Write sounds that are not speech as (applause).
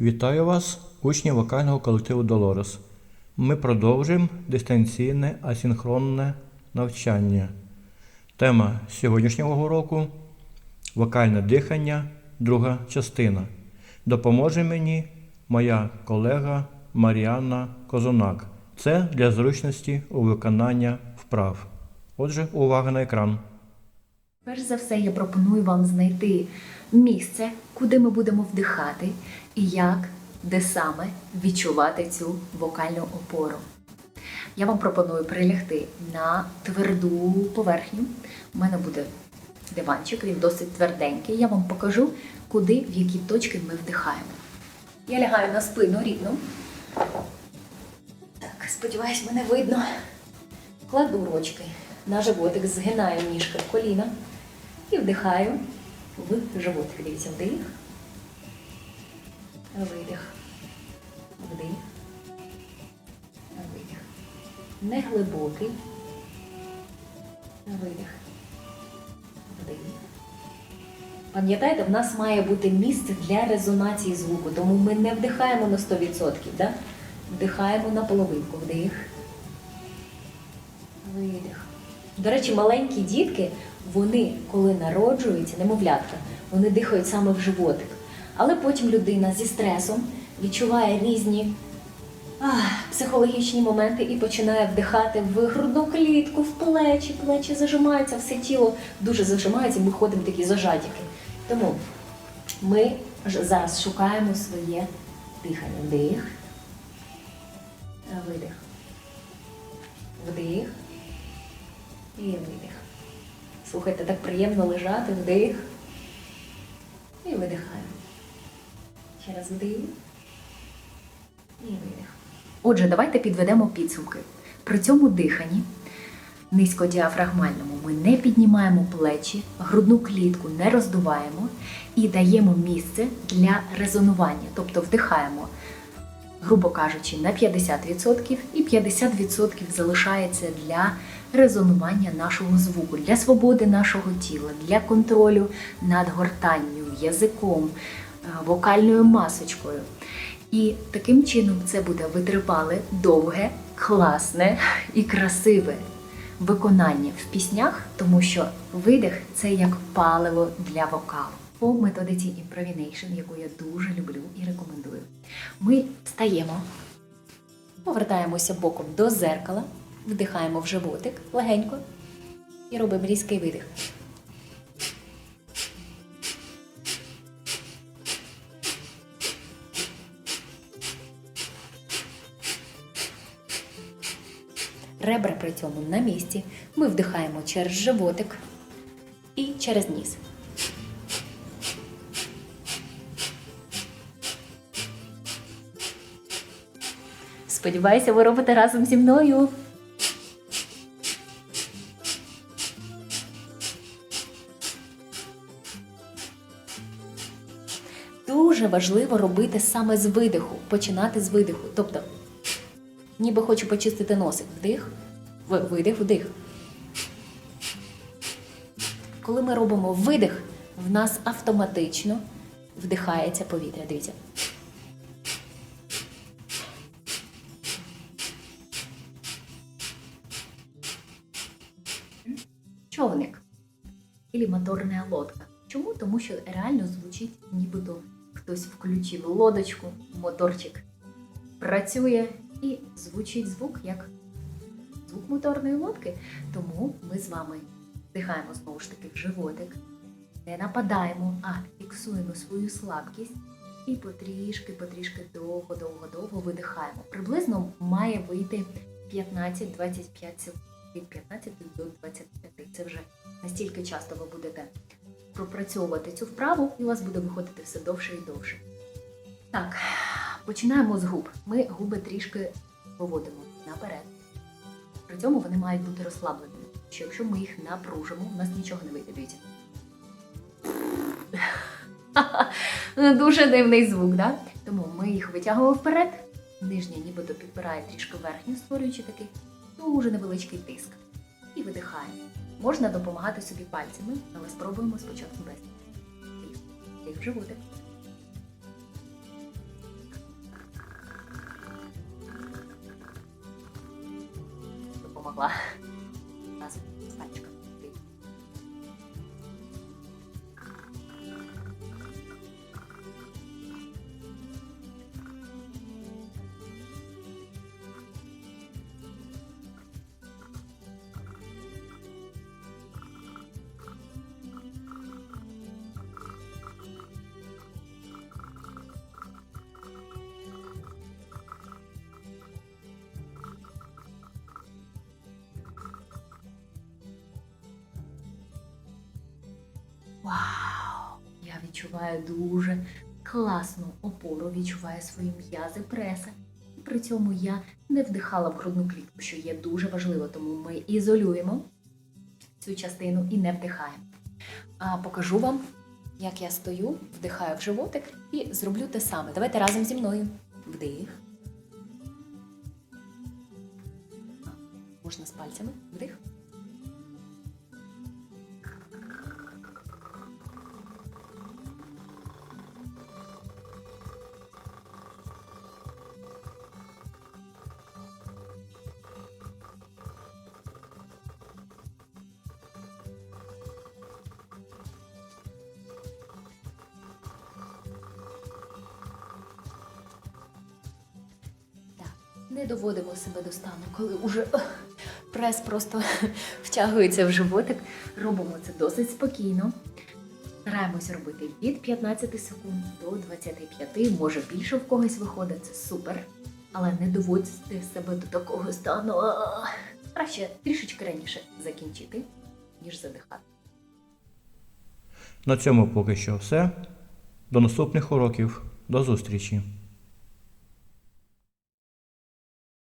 Вітаю вас, учні вокального колективу Долорес. Ми продовжуємо дистанційне асінхронне навчання. Тема сьогоднішнього уроку вокальне дихання, друга частина. Допоможе мені моя колега Маріанна Козунак. Це для зручності у виконання вправ. Отже, увага на екран. Перш за все, я пропоную вам знайти місце, куди ми будемо вдихати, і як, де саме відчувати цю вокальну опору. Я вам пропоную прилягти на тверду поверхню. У мене буде диванчик, він досить тверденький. Я вам покажу, куди, в які точки ми вдихаємо. Я лягаю на спину рівно. Так, сподіваюсь, мене видно. Кладу ручки на животик, згинаю ніжки в коліна і вдихаю в животик. Дивіться, вдих. Видих. Вдих. Видих. Не глибокий. Видих. Вдих. Пам'ятаєте, в нас має бути місце для резонації звуку, тому ми не вдихаємо на 100%, да? вдихаємо на половинку. Вдих. Видих. До речі, маленькі дітки, вони, коли народжуються, немовлятка, вони дихають саме в животик. Але потім людина зі стресом відчуває різні ах, психологічні моменти і починає вдихати в грудну клітку, в плечі, плечі зажимаються, все тіло дуже зажимається, ми ходимо такі зажатіки. Тому ми зараз шукаємо своє дихання. Вдих. Видих. Вдих. І видих. Слухайте, так приємно лежати, вдих. І видихаємо. Ще раз вдих. І видих. Отже, давайте підведемо підсумки. При цьому диханні низькодіафрагмальному ми не піднімаємо плечі, грудну клітку не роздуваємо і даємо місце для резонування, тобто вдихаємо грубо кажучи, на 50% і 50% залишається для резонування нашого звуку, для свободи нашого тіла, для контролю над гортанню, язиком, вокальною масочкою. І таким чином це буде витривале, довге, класне і красиве виконання в піснях, тому що видих це як паливо для вокалу. По методиці Improvination, яку я дуже люблю і рекомендую. Ми встаємо, повертаємося боком до зеркала, вдихаємо в животик легенько і робимо різкий видих. Ребра при цьому на місці. Ми вдихаємо через животик і через ніс. Сподіваюся, ви робите разом зі мною. Дуже важливо робити саме з видиху, починати з видиху. Тобто, ніби хочу почистити носик. Вдих, видих, вдих. Коли ми робимо видих, в нас автоматично вдихається повітря. Дивіться. човник і моторна лодка. Чому? Тому що реально звучить, нібито хтось включив лодочку, моторчик працює і звучить звук як звук моторної лодки. Тому ми з вами вдихаємо знову ж таки в животик, не нападаємо, а фіксуємо свою слабкість і потрішки, потрішки довго, довго, довго видихаємо. Приблизно має вийти 15-25 секунд від 15 до 25. Це вже настільки часто ви будете пропрацьовувати цю вправу, і у вас буде виходити все довше і довше. Так, починаємо з губ. Ми губи трішки виводимо наперед. При цьому вони мають бути розслабленими. Що якщо ми їх напружимо, у нас нічого не вийде. Дивіться. (laughs) Дуже дивний звук, да? Тому ми їх витягуємо вперед. Нижня нібито підпирає трішки верхню, створюючи такий дуже невеличкий тиск. І видихаємо. Можна допомагати собі пальцями, але спробуємо спочатку без. Тиск в животик. Допомогла. нас пальчиком. Вау! Я відчуваю дуже класну опору, відчуваю свої м'язи преса. І при цьому я не вдихала в грудну клітку, що є дуже важливо, тому ми ізолюємо цю частину і не вдихаємо. А покажу вам, як я стою, вдихаю в животик і зроблю те саме. Давайте разом зі мною. Вдих. Можна з пальцями. Вдих. Не доводимо себе до стану, коли уже прес просто (laughs) втягується в животик. Робимо це досить спокійно. Стараємось робити від 15 секунд до 25, може більше в когось виходить, це супер. Але не доводьте себе до такого стану. Краще трішечки раніше закінчити, ніж задихати. На цьому поки що все. До наступних уроків. До зустрічі!